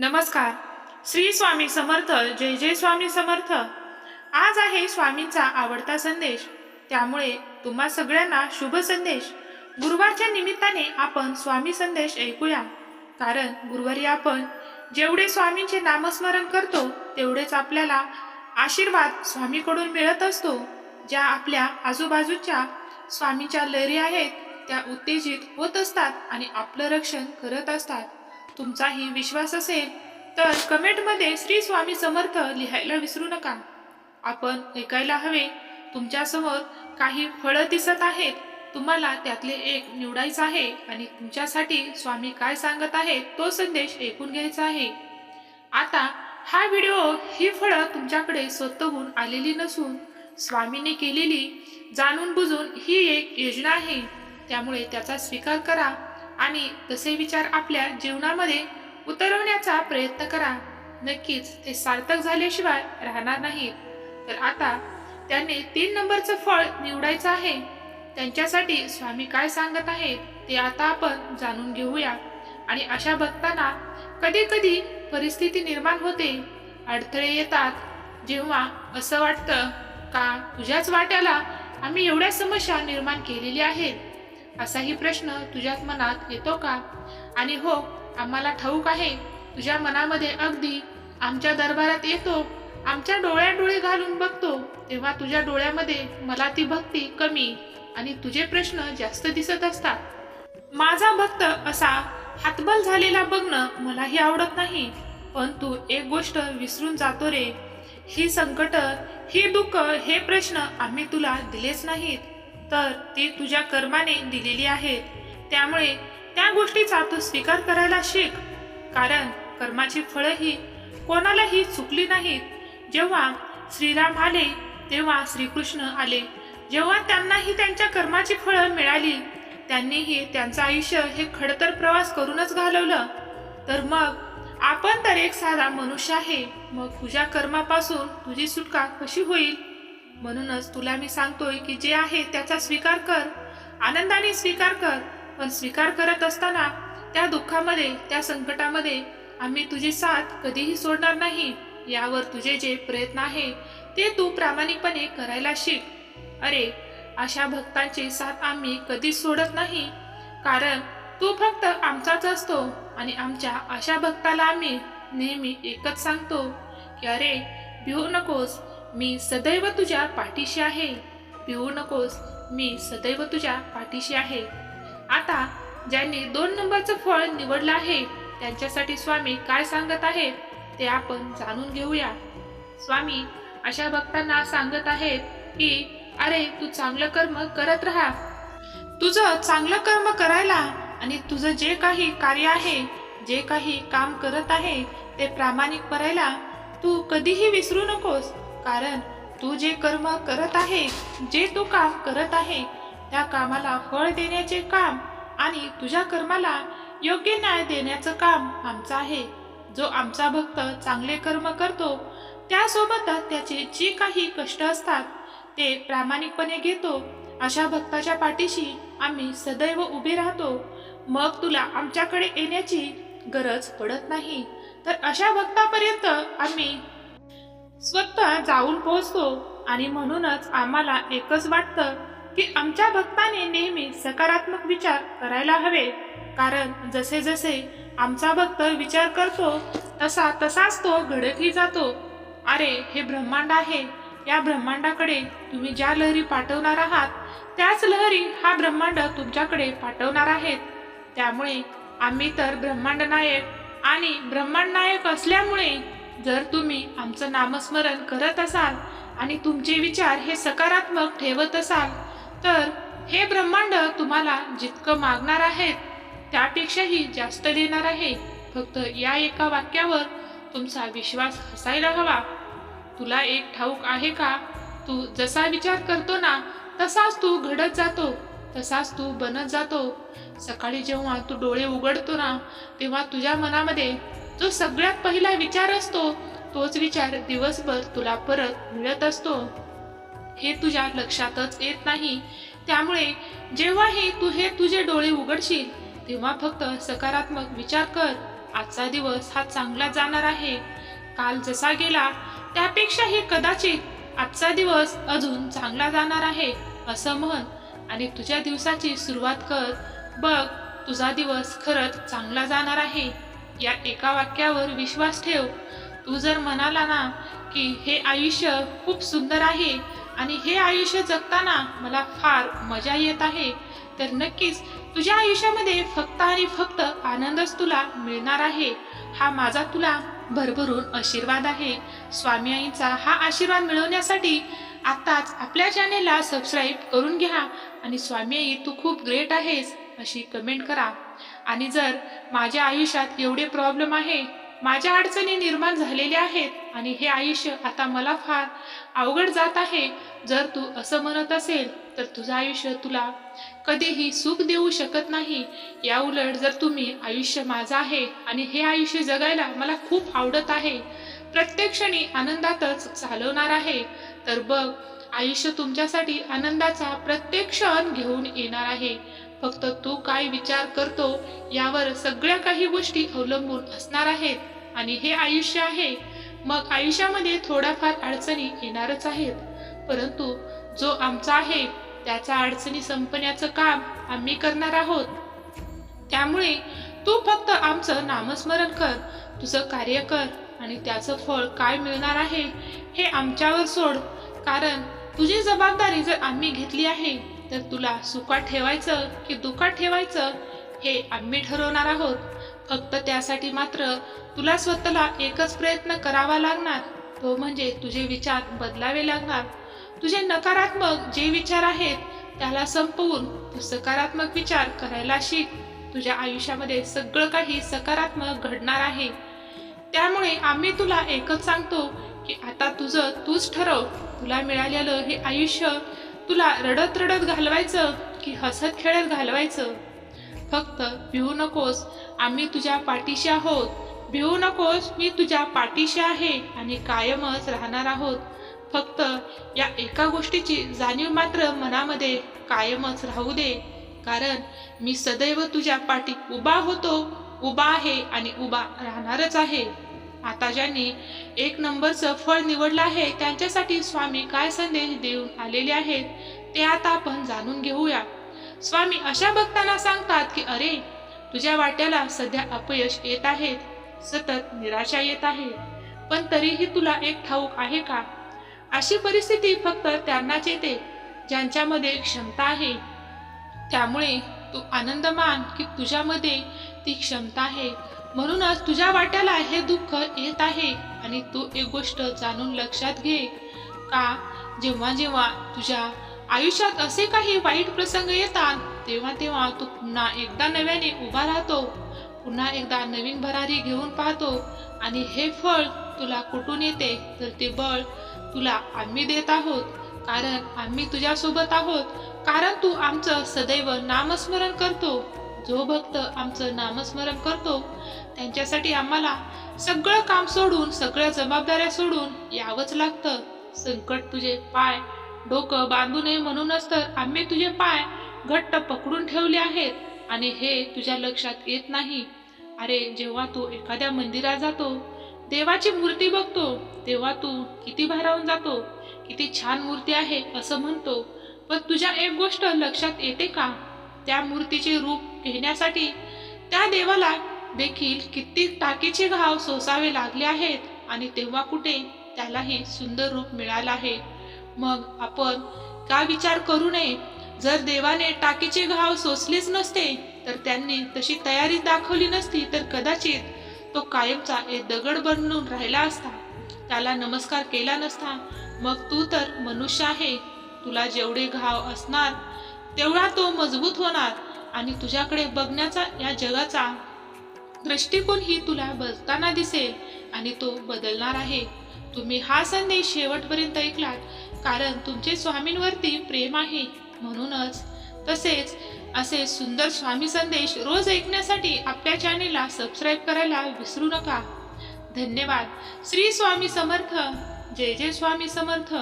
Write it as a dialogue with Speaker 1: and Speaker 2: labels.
Speaker 1: नमस्कार. श्री स्वामी समर्थ जय जय स्वामी समर्थ. आज आहे स्वामींचा आवडता संदेश. त्यामुळे तुम्हा सगळ्यांना शुभ संदेश. गुरुवारच्या निमित्ताने आपण स्वामी संदेश ऐकूया. कारण गुरुवारी आपण जेवढे स्वामींचे नामस्मरण करतो तेवढेच आपल्याला आशीर्वाद स्वामीकडून मिळत असतो. ज्या आपल्या आजूबाजूच्या स्वामींच्या लहरी आहेत त्या उत्तेजित होत असतात आणि आपलं रक्षण करत असतात. तुमचाही विश्वास असेल तर कमेंटमध्ये श्री स्वामी समर्थ लिहायला विसरू नका. आपण ऐकायला हवे तुमच्यासमोर काही फळं दिसत आहेत. तुम्हाला त्यातले एक निवडायचं आहे आणि तुमच्यासाठी स्वामी काय सांगत आहेत तो संदेश ऐकून घ्यायचा आहे. आता हा व्हिडिओ ही फळं तुमच्याकडे स्वतःहून आलेली नसून स्वामीने केलेली जाणून बुजून ही एक योजना आहे. त्यामुळे त्याचा स्वीकार करा. आणि तसे विचार आपल्या जीवनामध्ये उतरवण्याचा प्रयत्न करा. नक्कीच ते सार्थक झाल्याशिवाय राहणार नाहीत. तर आता त्यांनी तीन नंबरचं फळ निवडायचं आहे. त्यांच्यासाठी स्वामी काय सांगत आहेत ते आता आपण जाणून घेऊया. आणि अशा बघताना कधी कधी परिस्थिती निर्माण होते. अडथळे येतात. जेव्हा असं वाटतं का तुझ्याच वाट्याला आम्ही एवढ्या समस्या निर्माण केलेल्या आहेत? असाही प्रश्न तुझ्याच मनात येतो का? आणि हो आम्हाला ठाऊक आहे तुझ्या मनामध्ये अगदी आमच्या दरबारात येतो आमच्या डोळ्या डोळे घालून बघतो तेव्हा तुझ्या डोळ्यामध्ये मला ती भक्ती कमी आणि तुझे प्रश्न जास्त दिसत असतात. माझा भक्त असा हातबल झालेला बघणं मलाही आवडत नाही पण तू एक गोष्ट विसरून जातो रे. ही संकट ही दुःख हे प्रश्न आम्ही तुला दिलेच नाहीत. तर ती तुझ्या कर्माने दिलेली आहेत त्यामुळे त्या गोष्टीचा तू स्वीकार करायला शिक. कारण कर्माची फळं ही कोणालाही चुकली नाहीत. जेव्हा श्रीराम आले तेव्हा श्रीकृष्ण आले. जेव्हा त्यांनाही त्यांच्या कर्माची फळं मिळाली त्यांनीही त्यांचं आयुष्य हे खडतर प्रवास करूनच घालवलं. तर मग आपण तर एक साधा मनुष्य आहे. मग तुझ्या कर्मापासून तुझी सुटका कशी होईल? म्हणूनच तुला मी सांगतोय की जे आहे त्याचा स्वीकार कर आनंदाने स्वीकार कर पण स्वीकार करत असताना त्या दुःखामध्ये त्या संकटामध्ये आम्ही तुझी साथ कधीही सोडणार नाही यावर तुझे जे प्रयत्न आहे ते तू प्रामाणिकपणे करायला शिक. अरे अशा भक्तांची साथ आम्ही कधीच सोडत नाही कारण तू फक्त आमचाच असतो आणि आमच्या अशा भक्ताला आम्ही नेहमी एकच सांगतो की अरे भिवू नकोस मी सदैव तुझ्या पाठीशी आहे. भिवू नकोस मी सदैव तुझ्या पाठीशी आहे. आता ज्यांनी दोन नंबरचं फळ निवडलं आहे त्यांच्यासाठी स्वामी काय सांगत आहेत ते आपण जाणून घेऊया. स्वामी अशा भक्तांना सांगत आहेत की अरे तू चांगलं कर्म करत राहा. तुझं चांगलं कर्म करायला आणि तुझं जे काही कार्य आहे जे काही काम करत आहे ते प्रामाणिक करायला तू कधीही विसरू नकोस. कारण तू जे कर्म करत आहे जे तू काम करत आहे त्या कामाला फळ देण्याचे काम आणि तुझ्या कर्माला योग्य न्याय देण्याचं काम आमचं आहे. जो आमचा भक्त चांगले कर्म करतो त्यासोबतच त्याचे जी काही कष्ट असतात ते प्रामाणिकपणे घेतो. अशा भक्ताच्या पाठीशी आम्ही सदैव उभे राहतो. मग तुला आमच्याकडे येण्याची गरज पडत नाही. तर अशा भक्तापर्यंत आम्ही स्वतः जाऊन पोहोचतो आणि म्हणूनच आम्हाला एकच वाटतं की आमच्या भक्ताने नेहमी सकारात्मक विचार करायला हवे. कारण जसे जसे आमचा भक्त विचार करतो तसा तसाच तो घडतही जातो. अरे हे ब्रह्मांड आहे. या ब्रह्मांडाकडे तुम्ही ज्या लहरी पाठवणार आहात त्याच लहरी हा ब्रह्मांड तुमच्याकडे पाठवणार आहेत. त्यामुळे आम्ही तर ब्रह्मांड नायक आणि ब्रह्मांड नायक असल्यामुळे जर तुम्ही आमचं नामस्मरण करत असाल आणि तुमचे विचार हे सकारात्मक ठेवत असाल तर हे ब्रह्मांड तुम्हाला जितकं मागणार आहेत त्यापेक्षाही जास्त देणार आहे. फक्त या एका वाक्यावर तुमचा विश्वास हसायला हवा. तुला एक ठाऊक आहे का? तू जसा विचार करतो ना तसाच तू घडत जातो तसाच तू बनत जातो. सकाळी जेव्हा तू डोळे उघडतो ना तेव्हा तुझ्या मनामध्ये जो सगळ्यात पहिला विचार असतो तोच विचार दिवसभर तुला परत मिळत असतो. हे तुझ्या लक्षातच येत नाही. त्यामुळे जेव्हाही तू हे तुझे डोळे उघडशील तेव्हा फक्त सकारात्मक विचार कर. आजचा दिवस हा चांगला जाणार आहे. काल जसा गेला त्यापेक्षाही कदाचित आजचा दिवस अजून चांगला जाणार आहे असं म्हण. आणि तुझ्या दिवसाची सुरुवात कर. बघ तुझा दिवस खरंच चांगला जाणार आहे. या एका वाक्यावर विश्वास ठेव. तू जर म्हणाला ना की हे आयुष्य खूप सुंदर आहे आणि हे आयुष्य जगताना मला फार मजा येत आहे तर नक्कीच तुझ्या आयुष्यामध्ये फक्त आणि फक्त आनंदच तुला मिळणार आहे. हा माझा तुला भरभरून आशीर्वाद आहे. स्वामी आईचा हा आशीर्वाद मिळवण्यासाठी आत्ताच आपल्या चॅनेलला सबस्क्राईब करून घ्या आणि स्वामी आई तू खूप ग्रेट आहेस. अशी कमेंट करा. आणि जर माझ्या आयुष्यात एवढे प्रॉब्लेम आहे माझ्या अडचणी निर्माण झालेल्या आहेत आणि हे आयुष्य आता मला फार अवघड जात आहे जर तू असं म्हणत असेल तर तुझं आयुष्य तुला कधीही सुख देऊ शकत नाही. या उलट जर तुम्ही आयुष्य माझं आहे आणि हे आयुष्य जगायला मला खूप आवडत आहे प्रत्येक क्षणी आनंदातच चालवणार आहे तर बघ आयुष्य तुमच्यासाठी आनंदाचा प्रत्येक क्षण घेऊन येणार आहे. फक्त तू काय विचार करतो यावर सगळ्या काही गोष्टी अवलंबून असणार आहेत. आणि हे आयुष्य आहे. मग आयुष्यामध्ये थोड्याफार अडचणी येणारच आहेत. परंतु जो आमचा आहे त्याचा अडचणी संपण्याचं काम आम्ही करणार आहोत. त्यामुळे तू फक्त आमचं नामस्मरण कर. तुझं कार्य कर आणि त्याचं फळ काय मिळणार आहे हे आमच्यावर सोड. कारण तुझी जबाबदारी जर आम्ही घेतली आहे तर तुला सुखात ठेवायचं की दुखात ठेवायचं हे आम्ही ठरवणार आहोत. फक्त त्यासाठी मात्र तुला स्वतःला एकच प्रयत्न करावा लागणार. तो म्हणजे तुझे विचार बदलावे लागणार. तुझे नकारात्मक जे विचार आहेत त्याला संपवून तू सकारात्मक विचार करायला शिक. तुझ्या आयुष्यामध्ये सगळं काही सकारात्मक घडणार आहे. त्यामुळे आम्ही तुला एकच सांगतो की आता तुझं तूच ठरव. तुला मिळालेलं हे आयुष्य तुला रडत रडत घालवायचं की हसत खेळत घालवायचं? फक्त भिवू नकोस आम्ही तुझ्या पाठीशी आहोत. भिवू नकोस मी तुझ्या पाठीशी आहे आणि कायमच राहणार आहोत. फक्त या एका गोष्टीची जाणीव मात्र मनामध्ये कायमच राहू दे. कारण मी सदैव तुझ्या पाठी उभा होतो उभा आहे आणि उभा राहणारच आहे. आता ज्यांनी एक नंबरचं फळ निवडलं आहे त्यांच्यासाठी स्वामी काय संदेश देऊन आलेले आहेत ते आता आपण जाणून घेऊया. स्वामी अशा भक्तांना सांगतात की अरे तुझ्या वाट्याला सध्या अपयश येत आहेत सतत निराशा येत आहे पण तरीही तुला एक ठाऊक आहे का? अशी परिस्थिती फक्त त्यांनाच येते ज्यांच्यामध्ये क्षमता आहे. त्यामुळे तू आनंद मान की तुझ्यामध्ये ती क्षमता आहे. म्हणूनच तुझ्या वाट्याला हे दुःख येत आहे आणि तू एक गोष्ट जाणून लक्षात घे. का? जेव्हा जेव्हा तुझ्या आयुष्यात असे काही वाईट प्रसंग येतात तेव्हा तेव्हा तू पुन्हा एकदा नव्याने उभा राहतो. पुन्हा एकदा नवीन भरारी घेऊन पाहतो आणि हे फळ तुला कुठून येते? तर ते बळ तुला आम्ही देत आहोत. कारण आम्ही तुझ्यासोबत आहोत. कारण तू आमचं सदैव नामस्मरण करतो. जो भक्त आमचं नामस्मरण करतो त्यांच्यासाठी आम्हाला सगळं काम सोडून सगळ्या जबाबदाऱ्या सोडून यावंच लागतं. संकट तुझे पाय डोकं बांधू नये म्हणूनच तर आम्ही तुझे पाय घट्ट पकडून ठेवले आहेत आणि हे तुझ्या लक्षात येत नाही. अरे जेव्हा तू एखाद्या मंदिरात जातो देवाची मूर्ती बघतो तेव्हा तू किती भारावून जातो किती छान मूर्ती आहे असं म्हणतो. पण तुझ्या एक गोष्ट लक्षात येते का? त्या मूर्तीचे रूप घेण्यासाठी त्या देवाला देखील कित्येक टाकीचे घाव सोसावे लागले आहेत आणि तेव्हा कुठे त्यालाही सुंदर रूप मिळालं आहे. मग आपण का विचार करू नये? जर देवाने टाकीचे घाव सोसलेच नसते तर त्यांनी तशी तयारी दाखवली नसती तर कदाचित तो कायमचा एक दगड बनून राहिला असता. त्याला नमस्कार केला नसता. मग तू तर मनुष्य आहे. तुला जेवढे घाव असणार तेवढा तो मजबूत होणार. आणि तुझ्याकडे बघण्याचा या जगाचा दृष्टिकोन ही तुला बदलताना दिसेल आणि तो बदलणार आहे. तुम्ही हा संदेश शेवटपर्यंत ऐकलात कारण तुमचे स्वामींवरती प्रेम आहे म्हणूनच. तसेच असे सुंदर स्वामी संदेश रोज ऐकण्यासाठी आपल्या चॅनेलला सबस्क्राईब करायला विसरू नका. धन्यवाद. श्री स्वामी समर्थ. जय जय स्वामी समर्थ.